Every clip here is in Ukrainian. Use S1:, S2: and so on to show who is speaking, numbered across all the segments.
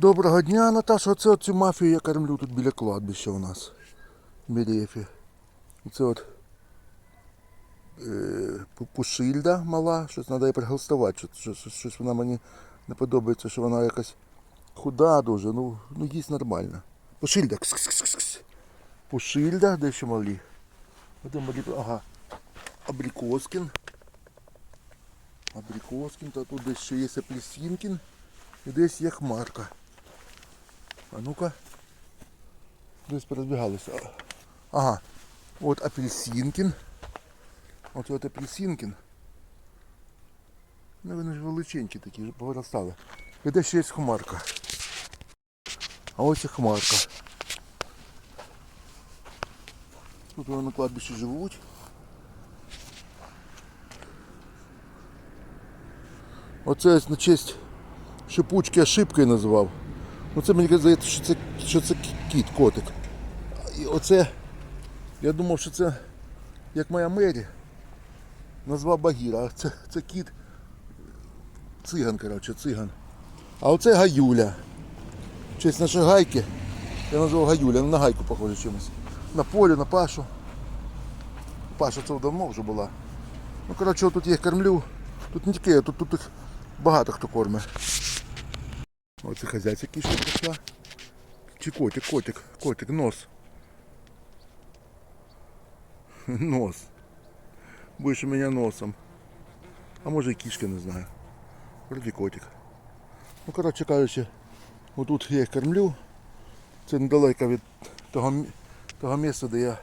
S1: Доброго дня, Наташа. Оце цю мафію я кормлю тут біля кладбища у нас. В Мерефі. Це от е, пушильда мала, щось треба її приголстувати. Щось, щось, вона мені не подобається, що вона якась худа дуже, ну, ну їсть нормально. Пушильда. Кс-кс-кс-кс. Пушильда, де ще малі? Де малі? Ага. Абрикоскін. Абрикоскін, та тут десь ще є апельсинкін. І десь є хмарка. А ну-ка. Десь порозбігалися. Ага. От апельсинкін. От от апельсинкін. Ну вони ж величенькі такі, вже повиростали. І десь ще є хмарка. А ось і хмарка. Тут вони на кладбищі живуть. Оце на честь шипучки ошибкою назвав. Ну це мені здається, що це, що це кіт, котик. І оце, я думав, що це як моя мері. Назвав Багіра, а це, це кіт циган, коротше, циган. А оце Гаюля. Честь нашої гайки. Я назвав Гаюля, ну, на гайку похоже чимось. На полі, на Пашу. Паша це давно вже була. Ну, коротше, тут я кормлю. Тут не тільки тут, тут їх багато хто кормить. Оце хазяйця кішка прийшла. Чи котик, котик, котик, нос. Нос. Будеш у мене носом. А може і кішка, не знаю. Вроді котик. Ну, коротше кажучи, отут я їх кормлю. Це недалеко від того, того місця, де я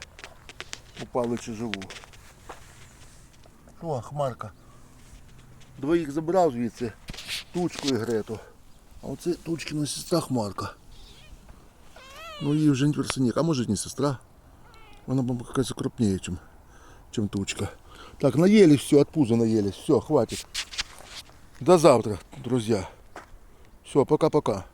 S1: у Павличі живу. О, хмарка. Двоїх забрав звідси, тучку і Грету. А оце тучкина сестра Хмарка. Ну її вже не персонік, а може не сестра. Вона б якась крупніше, чим, чим тучка. Так, наелись все, от пуза наелись. Все, хватит. До завтра, друзья. Все, пока-пока.